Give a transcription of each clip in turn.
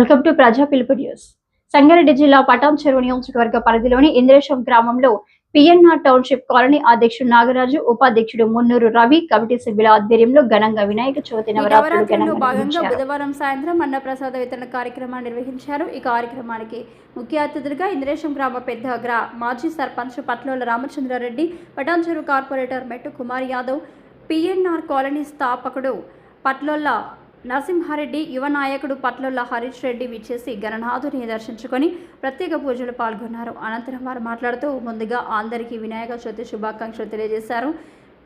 Welcome to ప్రజా పిలుపు news. Sangareddy జిల్లా పటాన్ చెరువు నియోజకవర్గ పరిధిలోని ఇంద్రేశం గ్రామంలో పిఎన్ఆర్ టౌన్షిప్ కాలనీ అధ్యక్షుడు నాగరాజు ఉపాధ్యక్షుడు మున్నూరు రవి కమిటీ సభ్యుల ఆధ్వర్యంలో ఘనంగా వినాయక చవితి నవరాత్రులు భాగంగా బుధవారం సాయంత్రం అన్నప్రసాద వితరణ కార్యక్రమాన్ని నిర్వహించారు. ఈ కార్యక్రమానికి ముఖ్య అతిథులుగా ఇంద్రేశం గ్రామ పెద్ద గ్రా మాజీ sarpanch Patlola Ramachandra Reddy Patancheru corporator Mettu Kumar Yadav PNR colony స్థాపకుడు పట్లోల్ల నరసింహారెడ్డి యువ నాయకుడు పట్లల్లో హరీష్ రెడ్డి విచ్చేసి గణనాథుని దర్శించుకొని ప్రత్యేక పూజలు పాల్గొన్నారు. అనంతరం వారు మాట్లాడుతూ ముందుగా అందరికీ వినాయక చవితి శుభాకాంక్షలు తెలియజేశారు.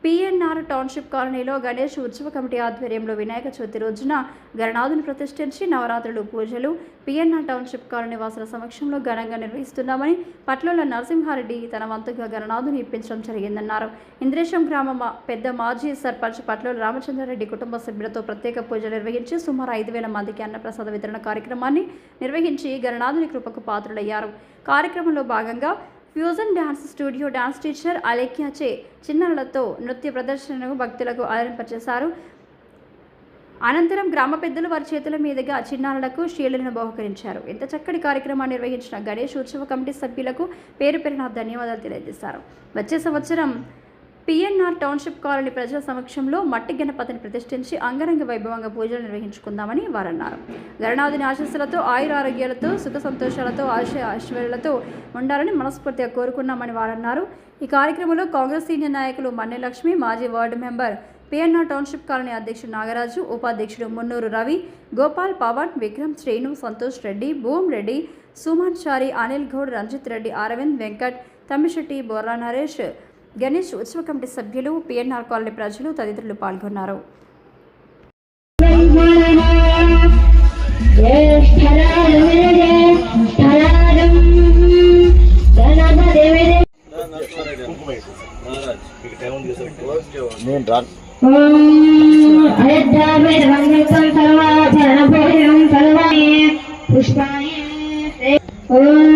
పిఎన్ఆర్ టౌన్షిప్ కాలనీలో గణేష్ ఉత్సవ కమిటీ ఆధ్వర్యంలో వినాయక చవితి రోజున గణనాథుని ప్రతిష్ఠించి నవరాత్రులు పూజలు పిఎన్ఆర్ టౌన్షిప్ కాలనీ వాసుల సమక్షంలో ఘనంగా నిర్వహిస్తున్నామని పట్లోల నరసింహారెడ్డి తన వంతుగా గణనాథుని ఇప్పించడం జరిగిందన్నారు. ఇంద్రేశం గ్రామ పెద్ద మాజీ సర్పంచ్ పట్లోల రామచంద్రారెడ్డి కుటుంబ సభ్యులతో ప్రత్యేక పూజలు నిర్వహించి సుమారు ఐదు వేల మందికి అన్నప్రసాద వితరణ కార్యక్రమాన్ని నిర్వహించి గణనాథుని కృపకు పాత్రులయ్యారు. కార్యక్రమంలో భాగంగా fusion dance studio dance teacher అలేఖ్యాచే చిన్నారులతో నృత్య ప్రదర్శనను భక్తులకు అలరింపచేశారు అనంతరం గ్రామ పెద్దలు వారి చేతుల మీదుగా చిన్నారులకు శీలను బహుకరించారు. ఇంత చక్కటి కార్యక్రమాన్ని నిర్వహించిన గణేష్ ఉత్సవ కమిటీ సభ్యులకు పేరు పేరున ధన్యవాదాలు తెలియజేశారు. వచ్చే సంవత్సరం పిఎన్ఆర్ టౌన్షిప్ కాలనీ ప్రజల సమక్షంలో మట్టి గణపతిని ప్రతిష్ఠించి అంగరంగ వైభవంగా పూజలు నిర్వహించుకుందామని వారన్నారు. గరణాదిని ఆశస్సులతో ఆయుర ఆరోగ్యాలతో సుఖ సంతోషాలతో ఆశయ ఐశ్వర్యాలతో ఉండాలని మనస్ఫూర్తిగా కోరుకున్నామని వారన్నారు. ఈ కార్యక్రమంలో కాంగ్రెస్ సీనియర్ నాయకులు మన్నె లక్ష్మి మాజీ ward member PNR township colony అధ్యక్షుడు నాగరాజు ఉపాధ్యక్షుడు మున్నూరు రవి గోపాల్ పవన్ విక్రమ్ శ్రీను సంతోష్ రెడ్డి భూమ్ రెడ్డి సుమన్ చారి అనిల్ గౌడ్ రంజిత్ రెడ్డి అరవింద్ వెంకట్ తమ్మిశెట్టి బోర్లా నరేష్ గణేష్ ఉత్సవ కమిటీ సభ్యులు పిఎన్ఆర్ కాలనీ ప్రజలు తదితరులు పాల్గొన్నారు. పుష్పాయ ఓం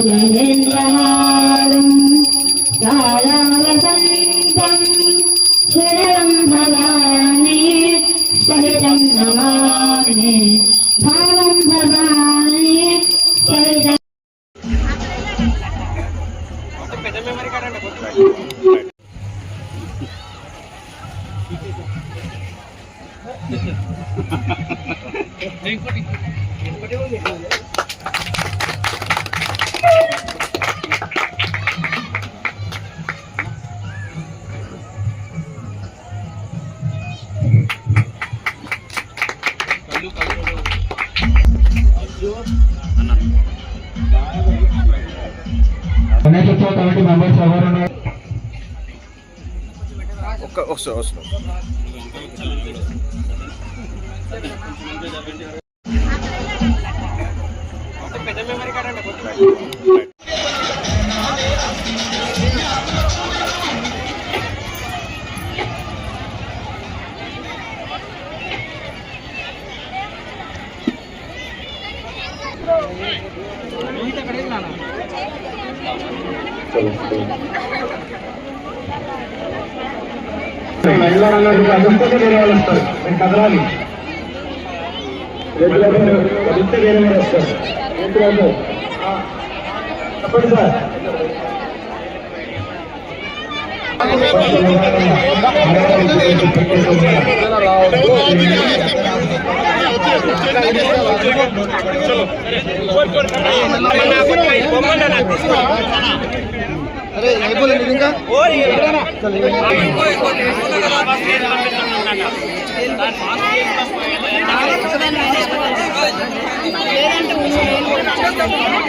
సుధేంద్రహారం కాళావసంతం శరణం భవాని సహితం నమామి భావం భవాని సహితం గణేశోత్సవ ఒక్క వస్తా వస్తా. మహిళా అదృష్టంగా వేరే వాళ్ళు వస్తారు అరే అయిపోలేదు ఇంకా వాళ్ళు వస్తారు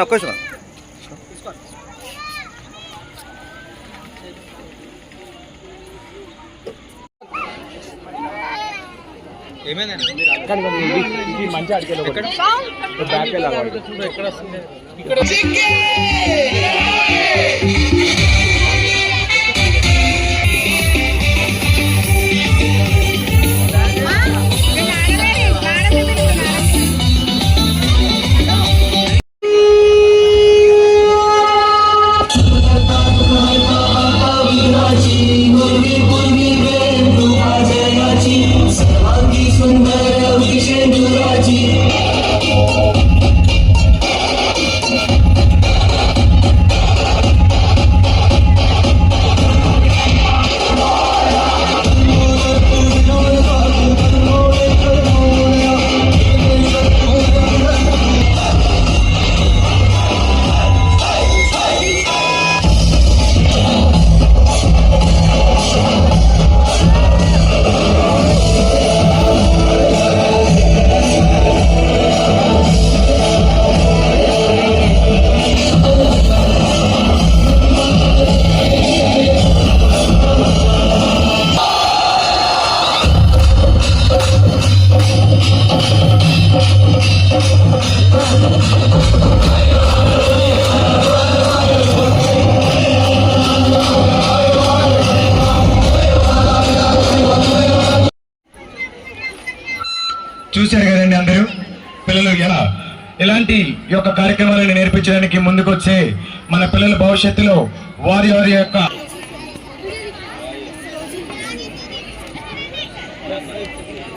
ఆ, చెప్పండి సార్ అన్న ఒక్క నిమిషం. చూశారు కదండి అందరూ? పిల్లలు ఎలా? ఇలాంటి ఈ యొక్క కార్యక్రమాలను నేర్పించడానికి ముందుకొచ్చే మన పిల్లల భవిష్యత్తులో వారి వారి యొక్క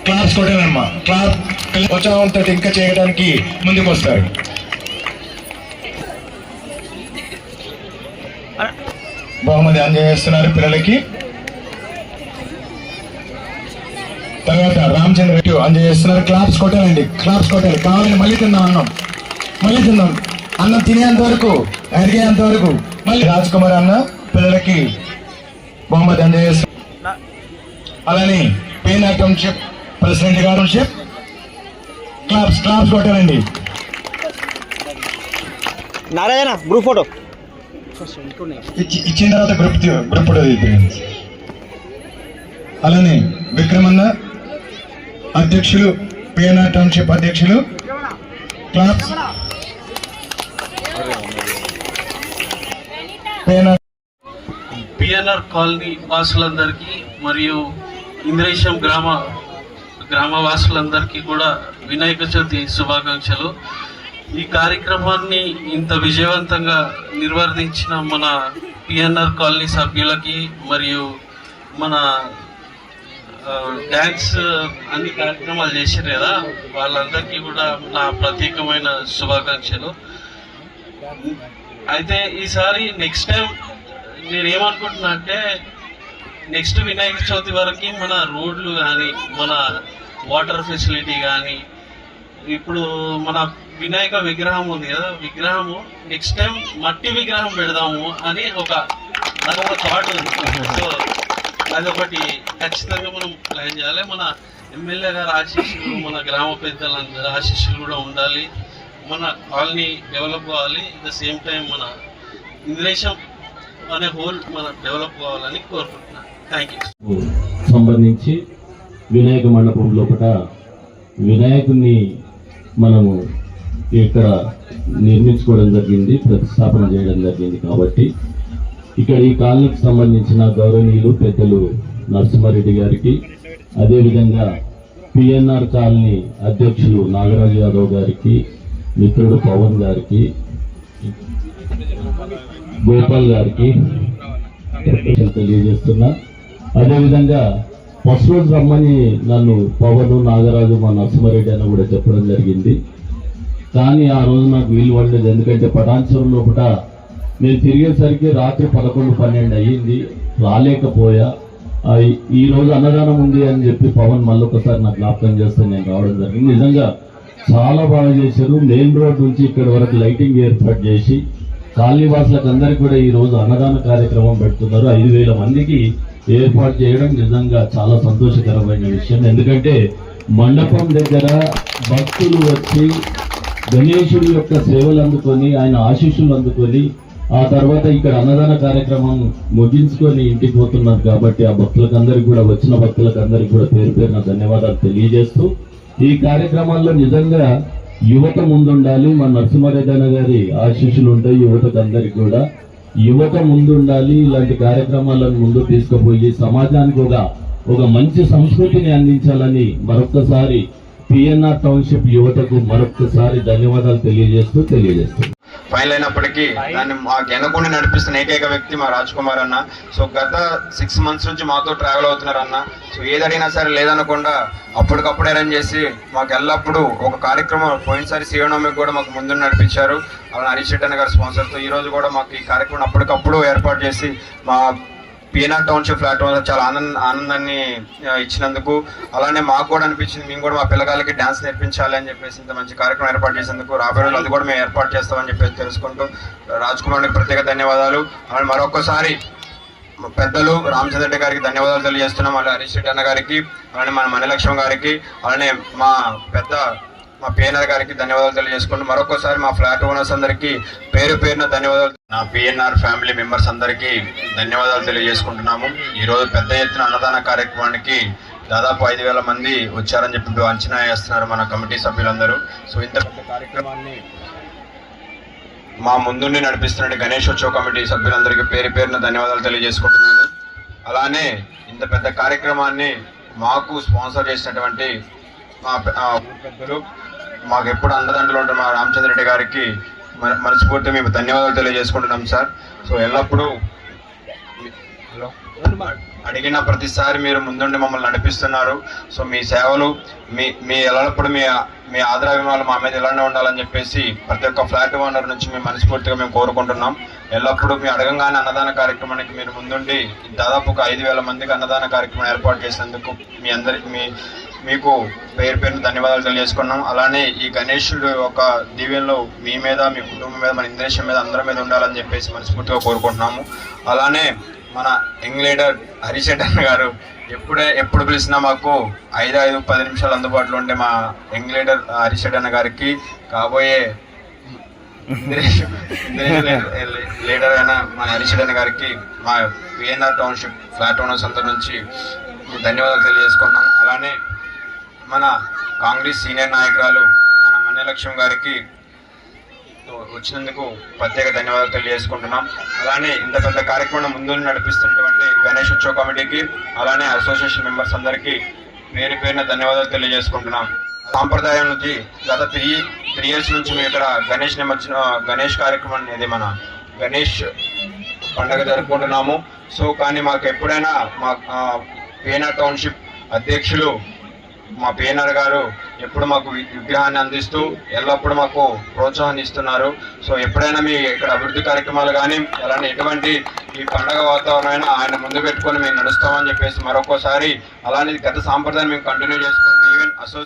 క్లాస్ కొట్టానమ్మా క్లాస్ ఉత్సాహంతో ఇంకా చేయడానికి ముందుకు వస్తారు బహుమతి అందజేస్తున్నారు పిల్లలకి. తర్వాత రామచంద్ర రెడ్డి అందజేస్తున్నారు క్లాప్స్ కొట్టాలండి. క్లాప్స్ కొట్టాలి. కావాలని మళ్ళీ తిందాం అన్నం. మళ్ళీ తిందాం. అన్నం తినేంత వరకు అడిగేంత వరకు మళ్ళీ రాజ్ కుమార్ అన్న పిల్లలకి బహుమతి అందజేస్తున్నారు అలానే పెయిన్ టౌన్షిప్ ప్రెసిడెంట్ గార్డన్షిప్ claps claps కొట్టాలండి. Narayana group photo. ఇచ్చి ఇచ్చిన తర్వాత గ్రూప్ గ్రూప్ ఫోటో. అలానే విక్రమన్న అధ్యక్షులు పిఎన్ఆర్ టౌన్షిప్ అధ్యక్షులు. క్లాప్స్. పిఎన్ఆర్ కాలనీ వాసులందరికీ మరియు ఇంద్రేశం గ్రామ గ్రామ వాసులందరికీ కూడా వినాయక చవితి శుభాకాంక్షలు. ఈ కార్యక్రమాన్ని ఇంత విజయవంతంగా నిర్వర్తించిన మన పిఎన్ఆర్ కాలనీ సభ్యులకి మరియు మన డ్యాన్స్ అన్ని కార్యక్రమాలు చేశారు కదా. వాళ్ళందరికీ కూడా నా ప్రత్యేకమైన శుభాకాంక్షలు. అయితే ఈసారి నెక్స్ట్ టైం నేను ఏమనుకుంటున్నా అంటే నెక్స్ట్ వినాయక చవితి వరకు మన రోడ్లు కానీ మన వాటర్ ఫెసిలిటీ కానీ ఇప్పుడు మన వినాయక విగ్రహం ఉంది కదా. విగ్రహము నెక్స్ట్ టైం మట్టి విగ్రహం పెడదాము అని ఒక నాకు ఒక థాట్ ఉంది. సో అదొకటి. ఖచ్చితంగా మనం ప్లాన్ చేయాలి. మన ఎమ్మెల్యే గారు ఆశీస్సులు మన గ్రామ పెద్దలందరి ఆశీస్సులు కూడా ఉండాలి. మన కాలనీ డెవలప్ కావాలి ద సేమ్ టైం మన ఇంద్రేశం అనే హోల్ మన డెవలప్ కావాలని కోరుకుంటున్నాను. థ్యాంక్ యూ సంబంధించి వినాయక మండపం లోపల వినాయకుడిని మనము ఇక్కడ నిర్మించుకోవడం జరిగింది ప్రతిష్టాపన చేయడం జరిగింది కాబట్టి ఇక్కడ ఈ కాలనీకి సంబంధించిన గౌరవనీయులు పెద్దలు నరసింహారెడ్డి గారికి అదేవిధంగా పిఎన్ఆర్ కాలనీ అధ్యక్షులు నాగరాజు యాదవ్ గారికి మిత్రుడు పవన్ గారికి గోపాల్ గారికి తెలియజేస్తున్నా. అదేవిధంగా ఫస్ట్ రోజు రమ్మని నన్ను పవన్ నాగరాజు మా నరసింహారెడ్డి అని కూడా చెప్పడం జరిగింది. కానీ ఆ రోజు నాకు వీలు పడలేదు. ఎందుకంటే పటాన్చరం లోపల నేను తిరిగేసరికి రాత్రి పదకొండు పన్నెండు అయ్యింది రాలేకపోయా. ఈ- రోజు అన్నదానం ఉంది అని చెప్పి పవన్ మళ్ళీ ఒకసారి నాకు జ్ఞాపకం చేస్తే నేను రావడం జరిగింది. నిజంగా చాలా బాగా చేశారు. మెయిన్ రోడ్ నుంచి ఇక్కడ వరకు లైటింగ్ ఏర్పాటు చేసి కాలనీవాసులకు అందరికీ కూడా ఈ రోజు అన్నదాన కార్యక్రమం పెడుతున్నారు. ఐదు వేల మందికి ఏర్పాటు చేయడం నిజంగా చాలా సంతోషకరమైన విషయం. ఎందుకంటే మండపం దగ్గర భక్తులు వచ్చి గణేశుడి యొక్క సేవలు అందుకొని ఆయన ఆశీస్సులు అందుకొని ఆ తర్వాత ఇక్కడ అన్నదాన కార్యక్రమం ముగించుకొని ఇంటికి పోతున్నారు కాబట్టి ఆ భక్తులకందరికి కూడా వచ్చిన భక్తులకు అందరికి కూడా పేరు పేరున ధన్యవాదాలు తెలియజేస్తూ ఈ కార్యక్రమాల్లో నిజంగా యువత ముందుండాలి. మా నరసింహారెడ్డి గారి ఆశీస్సులు ఉంటాయి యువతకు అందరికి కూడా. యువత ముందుండాలి ఇలాంటి కార్యక్రమాలను ముందు తీసుకుపోయి సమాజానికి ఒక ఒక మంచి సంస్కృతిని అందించాలని మరొక్కసారి పిఎన్ఆర్ టౌన్షిప్ యువతకు మరొక్కసారి ధన్యవాదాలు తెలియజేస్తూ తెలియజేస్తుంది ఫైనల్ అయినప్పటికీ దాన్ని మాకు వెనకుండి నడిపిస్తున్న ఏకైక వ్యక్తి మా రాజ్ కుమార్ అన్న. సో గత సిక్స్ మంత్స్ నుంచి మాతో ట్రావెల్ అవుతున్నారు అన్న. సో ఏది అడిగినా సరే లేదనకుండా అప్పటికప్పుడు అరేంజ్ చేసి మాకు ఎల్లప్పుడూ ఒక కార్యక్రమం పోయినసారి శివనవమికి కూడా మాకు ముందు నడిపించారు. అలా హరీష్ రెడ్డి గారి స్పాన్సర్తో ఈ రోజు కూడా మాకు ఈ కార్యక్రమం అప్పటికప్పుడు ఏర్పాటు చేసి మా పీనాక్ టౌన్షిప్ ఫ్లాట్ వల్ల చాలా ఆనంద ఆనందాన్ని ఇచ్చినందుకు అలానే మాకు కూడా అనిపించింది మేము కూడా మా పిల్లగాళ్ళకి డ్యాన్స్ నేర్పించాలి అని చెప్పేసి ఇంత మంచి కార్యక్రమం ఏర్పాటు చేసేందుకు రాబోయే రోజులు అది కూడా మేము ఏర్పాటు చేస్తామని చెప్పేసి తెలుసుకుంటూ రాజ్ కుమార్కి ప్రత్యేక ధన్యవాదాలు. అలానే మరొకసారి పెద్దలు రామచంద్ర రెడ్డి గారికి ధన్యవాదాలు తెలియజేస్తున్నాం అలాగే హరీష్ రెడ్డి అన్న గారికి అలానే మన మణిలక్ష్మి గారికి అలానే మా పెద్ద మా పిఎన్ఆర్ గారికి ధన్యవాదాలు తెలియజేసుకుంటూ మరొకసారి మా ఫ్లాట్ ఓనర్స్ అందరికీ పేరు పేరున ధన్యవాదాలు. నా పిఎన్ఆర్ ఫ్యామిలీ మెంబర్స్ అందరికీ ధన్యవాదాలు తెలియజేసుకుంటున్నాము. ఈరోజు పెద్ద ఎత్తున అన్నదాన కార్యక్రమానికి దాదాపు ఐదు వేల మంది వచ్చారని చెప్పి అంచనా వేస్తున్నారు మన కమిటీ సభ్యులందరూ. సో ఇంత పెద్ద కార్యక్రమాన్ని మా ముందుండి నడిపిస్తున్న గణేశోత్సవ కమిటీ సభ్యులందరికీ పేరు పేరున ధన్యవాదాలు తెలియజేసుకుంటున్నాను అలానే ఇంత పెద్ద కార్యక్రమాన్ని మాకు స్పాన్సర్ చేసినటువంటి మా పెద్దలు మాకు ఎప్పుడు అండదండలు ఉంటారు మా రామచంద్ర రెడ్డి గారికి మనస్ఫూర్తి మేము ధన్యవాదాలు తెలియజేసుకుంటున్నాం సార్. సో ఎల్లప్పుడూ హలో? అడిగిన ప్రతిసారి మీరు ముందుండి మమ్మల్ని నడిపిస్తున్నారు. సో మీ సేవలు మీ మీ ఎల్లప్పుడు మీ మీ ఆదరాభిమానాలు మా మీద ఇలానే ఉండాలని చెప్పేసి ప్రతి ఒక్క ఫ్లాట్ ఓనర్ నుంచి మేము మనస్ఫూర్తిగా మేము కోరుకుంటున్నాం. ఎల్లప్పుడూ మీ అడగంగానే అన్నదాన కార్యక్రమానికి మీరు ముందుండి దాదాపు ఒక ఐదు వేల మందికి అన్నదాన కార్యక్రమం ఏర్పాటు చేసినందుకు మీ అందరి మీ మీకు పేరు పేరు ధన్యవాదాలు తెలియజేసుకున్నాం. అలానే ఈ గణేశుడు యొక్క దీవెనలో మీ మీద మీ కుటుంబం మీద మన ఇంద్రేశం మీద అందరి మీద ఉండాలని చెప్పేసి మనస్ఫూర్తిగా కోరుకుంటున్నాము. అలానే మన యంగ్ లీడర్ హరీష్ అన్న గారు ఎప్పుడే ఎప్పుడు పిలిచినా మాకు ఐదు ఐదు పది నిమిషాలు అందుబాటులో ఉండే మా యంగ్ లీడర్ హరీష్ అన్న గారికి కాబోయే లీడర్ అయిన మన హరీష్ గారికి మా విఎన్ఆర్ టౌన్షిప్ ఫ్లాట్ ఓనర్స్ అందరి నుంచి ధన్యవాదాలు తెలియజేసుకున్నాం అలానే మన కాంగ్రెస్ సీనియర్ నాయకురాలు మన మన్యలక్ష్మి గారికి వచ్చినందుకు ప్రత్యేక ధన్యవాదాలు తెలియజేసుకుంటున్నాం. అలానే ఇంత పెద్ద కార్యక్రమం ముందు నడిపిస్తున్నటువంటి గణేష్ ఉత్సవ కమిటీకి అలానే అసోసియేషన్ మెంబర్స్ అందరికీ పేరు పేరున ధన్యవాదాలు తెలియజేసుకుంటున్నాం. సాంప్రదాయం నుంచి గత త్రీ త్రీ ఇయర్స్ నుంచి మేము ఇక్కడ గణేష్ నిమజ్జన గణేష్ కార్యక్రమం అనేది మన గణేష్ పండగ జరుపుకుంటున్నాము. సో కానీ మాకు ఎప్పుడైనా మా పేనా టౌన్షిప్ అధ్యక్షులు మా పేనర్ గారు ఎప్పుడు మాకు విగ్రహాన్ని అందిస్తూ ఎల్లప్పుడూ మాకు ప్రోత్సాహాన్ని ఇస్తున్నారు. సో ఎప్పుడైనా మీ ఇక్కడ అభివృద్ధి కార్యక్రమాలు కానీ అలానే ఎటువంటి ఈ పండగ వాతావరణం ఆయన ముందు పెట్టుకొని మేము నడుస్తామని చెప్పేసి మరొకసారి అలానే గత సాంప్రదాయం మేము కంటిన్యూ చేసుకుంటూ ఈవెన్ అసో